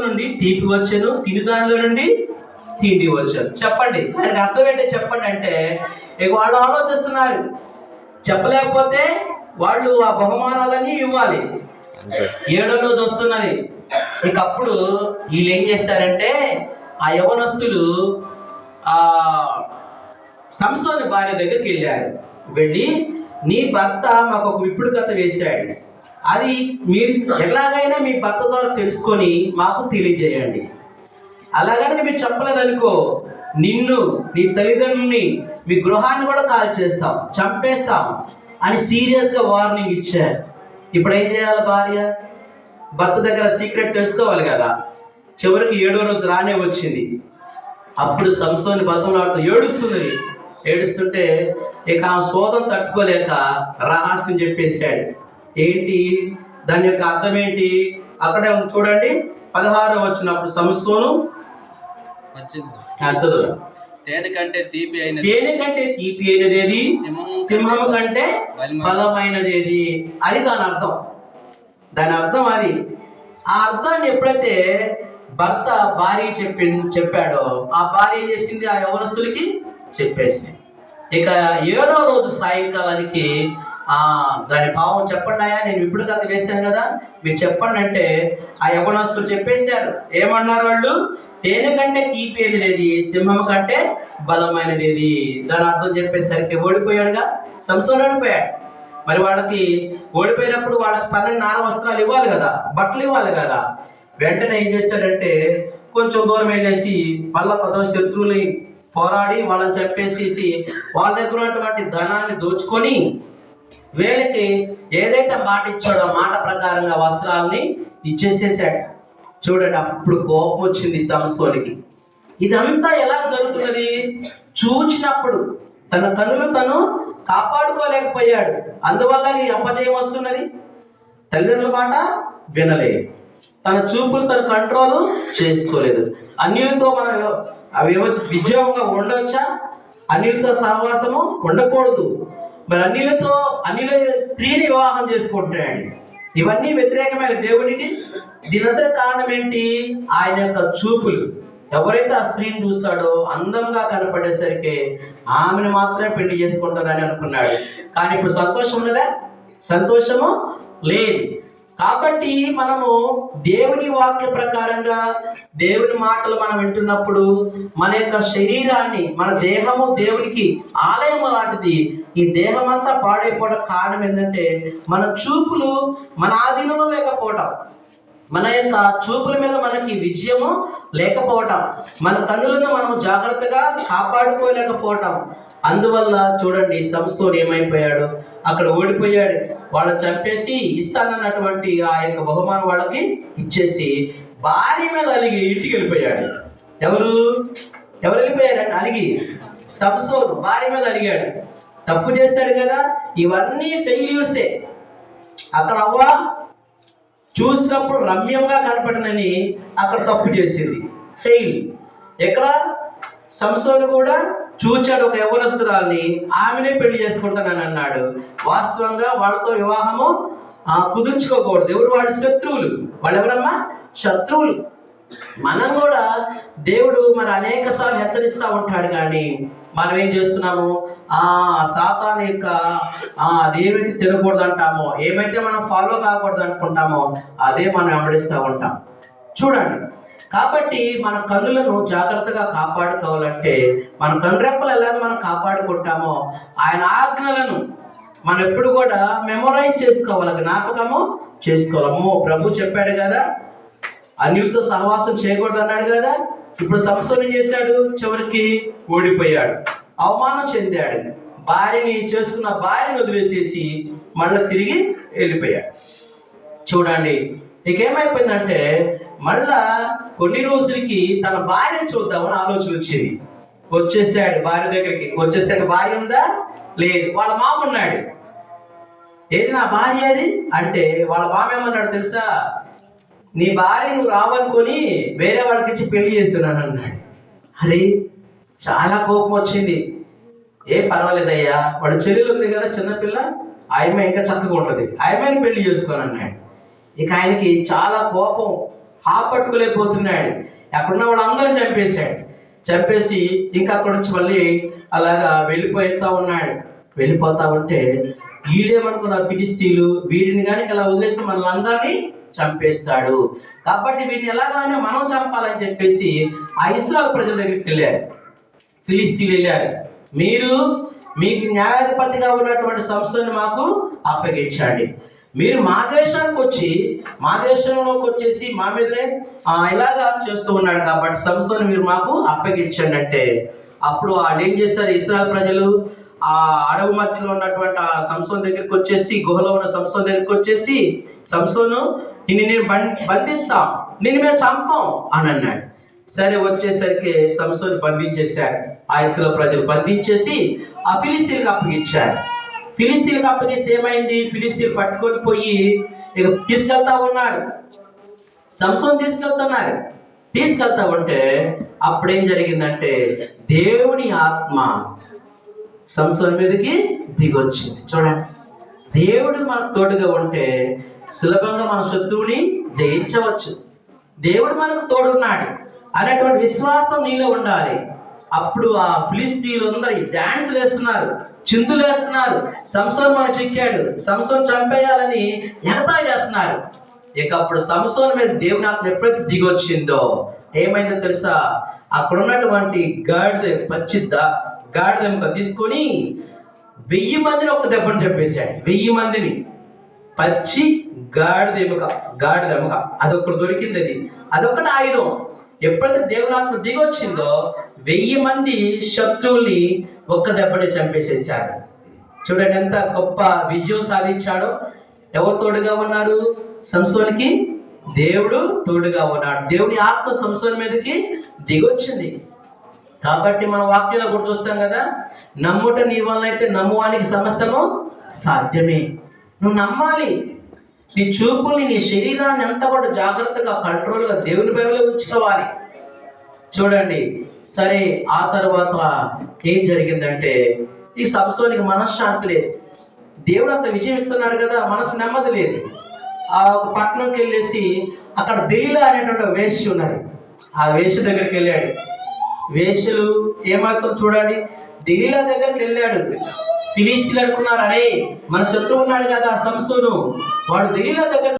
నుండి తీపి వచ్చాను తిని దానిలో నుండి తిండి వచ్చాను చెప్పండి. దానికి అర్థం ఏంటో చెప్పండి అంటే ఇక వాళ్ళు ఆలోచిస్తున్నారు? చెప్పలేకపోతే వాళ్ళు ఆ బహుమానాలన్నీ ఇవ్వాలి. ఏడో రోజు వస్తున్నది ఇక అప్పుడు వీళ్ళు ఏం చేస్తారంటే ఆ యవనస్తులు ఆ సంసోని భార్య దగ్గరికి వెళ్ళారు. వెళ్ళి నీ భర్త మాకు ఒక విప్పుడు కథ వేశాడు. అది మీరు ఎలాగైనా మీ భర్త ద్వారా తెలుసుకొని మాకు తెలియజేయండి. అలాగని మీరు చెప్పలేదనుకో నిన్ను నీ తల్లిదండ్రుల్ని మీ గృహాన్ని కూడా కాల్ చేస్తాం చంపేస్తాం అని సీరియస్గా వార్నింగ్ ఇచ్చారు. ఇప్పుడు ఏం చేయాలి భార్య? భర్త దగ్గర సీక్రెట్ తెలుసుకోవాలి కదా. చివరికి ఏడో రోజు రానే వచ్చింది. అప్పుడు సంస్థని బతంలాడుతూ ఏడుస్తుంది. ఏడుస్తుంటే ఇక ఆ శోధం తట్టుకోలేక రహస్యం చెప్పేశాడు. ఏంటి? దాని యొక్క అర్థం ఏంటి? అక్కడే ఉంది చూడండి. పదహారో వచ్చినప్పుడు సంస్థను వచ్చింది చదువు తేనె కంటే తీపి అయినది. తేనె కంటే తీపి అయినది ఏది? సింహము కంటే బలమైనది. బలమైనది ఏది? అది దాని అర్థం. దాని అర్థం అది. ఆ అర్థాన్ని ఎప్పుడైతే భర్త భార్య చెప్పి చెప్పాడో ఆ భార్య ఏం చేసింది? ఆ యవనస్తులకి చెప్పేసింది. ఇక ఏడో రోజు సాయంకాలానికి దాని భావం చెప్పండి అయ్యా నేను ఇప్పుడు కథ వేశాను కదా. మీరు చెప్పండి అంటే ఆ యవనస్తులు చెప్పేశారు. ఏమన్నారు వాళ్ళు? తేనె కంటే తీపేది లేది సింహం కంటే బలమైనది దాని అర్థం చెప్పేసరికి ఓడిపోయాడుగా. సంసోన్ ఓడిపోయాడు. మరి వాళ్ళకి ఓడిపోయినప్పుడు వాళ్ళకి సన్నని నార వస్త్రాలు ఇవ్వాలి కదా బట్టలు ఇవ్వాలి కదా. వెంటనే ఏం చేస్తాడంటే కొంచెం దూరం వెళ్ళేసి మళ్ళా పదో శత్రువుని పోరాడి వాళ్ళని చెప్పేసేసి వాళ్ళ దగ్గర ఉన్నటువంటి ధనాన్ని దోచుకొని వీళ్ళకి ఏదైతే మాట ఇచ్చాడో మాట ప్రకారంగా వస్త్రాలని ఇచ్చేసేసాడు. చూడండి అప్పుడు కోపం వచ్చింది సంస్థోనికి. ఇదంతా ఎలా జరుగుతున్నది? చూచినప్పుడు తన కనులు తను కాపాడుకోలేకపోయాడు. అందువల్ల ఈ అపజయం వస్తున్నది? తల్లిదండ్రుల మాట వినలేదు. తన చూపులు తన కంట్రోల్ చేసుకోలేదు. అన్యులతో మనం అవి విజయంగా ఉండవచ్చా అన్యులతో సహవాసము ఉండకూడదు. మరి అన్నిలతో అన్నిల స్త్రీని వివాహం చేసుకుంటున్నాడు ఇవన్నీ వ్యతిరేకమైన దేవునికి దీనంతా కారణం ఏంటి? ఆయన యొక్క చూపులు. ఎవరైతే ఆ స్త్రీని చూస్తాడో అందంగా కనపడేసరికి ఆమెను మాత్రమే పెళ్ళి చేసుకుంటానని అనుకున్నాడు. కానీ ఇప్పుడు సంతోషం ఉన్నదా? సంతోషము లేదు. కాబట్టి మనము దేవుని వాక్య ప్రకారంగా దేవుని మాటలు మనం వింటున్నప్పుడు మన యొక్క శరీరాన్ని మన దేహము దేవునికి ఆలయం లాంటిది. ఈ దేహం అంతా పాడైపోవడం కారణం ఏంటంటే మన చూపులు మన ఆధీనంలో లేకపోవటం. మన యొక్క చూపుల మీద మనకి విజయము లేకపోవటం. మన కన్నులను మనం జాగ్రత్తగా కాపాడుకోలేకపోవటం. అందువల్ల చూడండి సంస్థోడు ఏమైపోయాడు? అక్కడ ఓడిపోయాడు. వాళ్ళని చంపేసి ఇస్తానన్నటువంటి ఆ యొక్క బహుమానం వాళ్ళకి ఇచ్చేసి భార్య మీద అలిగి ఇంటికి వెళ్ళిపోయాడు. ఎవరు? ఎవరు వెళ్ళిపోయారు? అలిగి. సంసోడు భార్య మీద అలిగాడు. తప్పు చేశాడు కదా. ఇవన్నీ ఫెయిల్యూర్సే అక్కడ అవ్వ చూసినప్పుడు రమ్యంగా కనపడినని అక్కడ తప్పు చేసింది. ఫెయిల్ ఎక్కడ? సంసోను కూడా చూచాడు ఒక యవనస్తురాల్ని ఆమెనే పెళ్ళి చేసుకుంటానని అన్నాడు. వాస్తవంగా వాళ్ళతో వివాహము కుదుర్చుకోకూడదు. ఎవరు? వాళ్ళ శత్రువులు. వాళ్ళు ఎవరమ్మా శత్రువులు. మనం కూడా దేవుడు మరి అనేక సార్లు హెచ్చరిస్తూ ఉంటాడు కానీ మనం ఏం చేస్తున్నాము? ఆ సాతాన్ యొక్క ఆ, అదేమైతే తినకూడదు అంటామో ఏమైతే మనం ఫాలో కాకూడదు అనుకుంటామో అదే మనం వెంబడిస్తూ ఉంటాం. చూడండి. కాబట్టి మన కన్నులను జాగ్రత్తగా కాపాడుకోవాలంటే మన కనురెప్పలు ఎలా మనం కాపాడుకుంటామో ఆయన ఆజ్ఞలను మనం ఎప్పుడు కూడా మెమొరైజ్ చేసుకోవాలి జ్ఞాపకము చేసుకోవాలి ప్రభు చెప్పాడు కదా అన్యులతో సహవాసం చేయకూడదు అన్నాడు కదా. ఇప్పుడు సంస్థను చేశాడు చివరికి ఓడిపోయాడు. అవమానం చెందాడు. భార్యని చేసుకున్న భార్యను వదిలేసేసి మళ్ళీ తిరిగి వెళ్ళిపోయాడు. చూడండి ఇకేమైపోయిందంటే మళ్ళా కొన్ని రోజులకి తన భార్యను చూద్దామని ఆలోచన వచ్చింది. వచ్చేసాడు భార్య దగ్గరికి. వచ్చేసాడు భార్య ఉందా? లేదు. వాళ్ళ మామ ఉన్నాడు. ఏది నా భార్య అది? అంటే వాళ్ళ మామ ఏమన్నాడు తెలుసా? నీ భార్య నువ్వు రావనుకొని వేరే వాళ్ళకి ఇచ్చి పెళ్ళి చేస్తున్నాను అన్నాడు. అరే చాలా కోపం వచ్చింది. ఏం పర్వాలేదయ్యా వాడు చెల్లెలు ఉంది కదా చిన్నపిల్ల ఆయమ్మ ఇంకా చక్కగా ఉంటుంది. ఆయమ్మని పెళ్ళి చేసుకోను అన్నాడు ఇక ఆయనకి చాలా కోపం. ఆపట్టుకోలేకపోతున్నాడు అక్కడున్న వాళ్ళందరూ చంపేశాడు. చంపేసి ఇంకా అక్కడ నుంచి మళ్ళీ అలాగా వెళ్ళిపోతా ఉన్నాడు. వెళ్ళిపోతా ఉంటే వీళ్ళేమనుకున్నారు ఫిలిస్తీన్లు వీడిని కానీ ఇలా వదిలేస్తే మనల్ని చంపేస్తాడు. కాబట్టి వీడిని ఎలాగానే మనం చంపాలని చెప్పేసి ఆ ఇస్రాయల్ ప్రజల దగ్గరికి వెళ్ళారు. ఫిలిస్తీన్లు వెళ్ళారు. మీరు మీకు న్యాయాధిపతిగా ఉన్నటువంటి సంస్థను మాకు అప్పగించండి. మీరు మా దేశానికి వచ్చి మా దేశంలోకి వచ్చేసి మా మీదనే ఆ, ఇలాగా చేస్తూ ఉన్నాడు కాబట్టి సంస్థను మీరు మాకు అప్పగించండి అంటే అప్పుడు వాళ్ళు ఏం చేస్తారు ఇస్రాయల్ ప్రజలు? ఆ అడవి మధ్యలో ఉన్నటువంటి ఆ సంసోన్ దగ్గరికి వచ్చేసి గుహలో ఉన్న సంసోన్ దగ్గరికి వచ్చేసి సంస్థను నిన్ను నేను బం- బంధిస్తాం నిన్ను మేము చంపం అని అన్నాడు. సరే వచ్చేసరికి సంస్థను బంధించేశారు. ఆ ఇస్రాయల్ ప్రజలు బంధించేసి ఆ ఫిలిస్తీన్కి అప్పగించారు. ఫిలిస్తీన్కి అప్పగిస్తే ఏమైంది? ఫిలిస్తీన్ పట్టుకొని పోయి ఇక తీసుకెళ్తా ఉన్నారు. సంసం తీసుకెళ్తున్నారు. తీసుకెళ్తా ఉంటే అప్పుడేం జరిగిందంటే దేవుని ఆత్మ సంసం మీదకి దిగొచ్చింది. చూడండి. దేవుడు మనకు తోడుగా ఉంటే సులభంగా మన శత్రువుని జయించవచ్చు. దేవుడు మనకు తోడున్నాడు అనేటువంటి విశ్వాసం నీలో ఉండాలి. అప్పుడు ఆ ఫిలిస్తీన్లు అందరూ డ్యాన్స్ వేస్తున్నారు. చిందులేస్తున్నారు సంసోన్ మన చిక్కాడు. సంసోన్ చంపేయాలని ఎగతాళి చేస్తున్నారు. ఇక అప్పుడు సంసోన్ మీద దేవుని ఆత్మ ఎప్పుడైతే దిగొచ్చిందో ఏమైందో తెలుసా? అక్కడ ఉన్నటువంటి గాడిద పచ్చి దా- గాడిద ఎముక తీసుకొని వెయ్యి మందిని ఒక దెబ్బను చెప్పేశాడు వెయ్యి మందిని. పచ్చి గాడిద ఎముక గాడిద ఎముక అదొకటి దొరికింది అది. అదొకటి ఆయుధం. ఎప్పుడైతే దేవునాత్మ దిగొచ్చిందో వెయ్యి మంది శత్రువుల్ని ఒక్క దెబ్బని చంపేసేసాడు చూడండి ఎంత గొప్ప విజయం సాధించాడో. ఎవరు తోడుగా ఉన్నారు? సంసోనికి దేవుడు తోడుగా ఉన్నాడు. దేవుని ఆత్మ సంసోని మీదకి దిగొచ్చింది. కాబట్టి మన వాక్యంలో గుర్తొస్తాం కదా నమ్ముట నీ వలన అయితే నమ్మువానికి సమస్తము సాధ్యమే. నువ్వు నమ్మాలి. నీ చూపుని నీ శరీరాన్ని అంతా కూడా జాగ్రత్తగా కంట్రోల్గా దేవుని బైబిలో ఉంచుకోవాలి. చూడండి సరే ఆ తర్వాత ఏం జరిగిందంటే ఈ సబ్సోనికి మనశ్శాంతి లేదు. దేవుడు అంత విజయం ఇస్తున్నాడు కదా మనసు నెమ్మది లేదు. ఆ పట్టణంకి వెళ్ళేసి అక్కడ దిల్లీలో అనేటువంటి ఒక ఉన్నారు ఆ వేశ్య దగ్గరికి వెళ్ళాడు. వేశ్యలు ఏమవుతుందో చూడండి దెలీలా దగ్గరికి వెళ్ళాడు. ఫిలిస్తీన్లు అనుకున్నారు అరే మన శత్రువు ఉన్నాడు కదా సంసోను. వాడు దెలీలా దగ్గర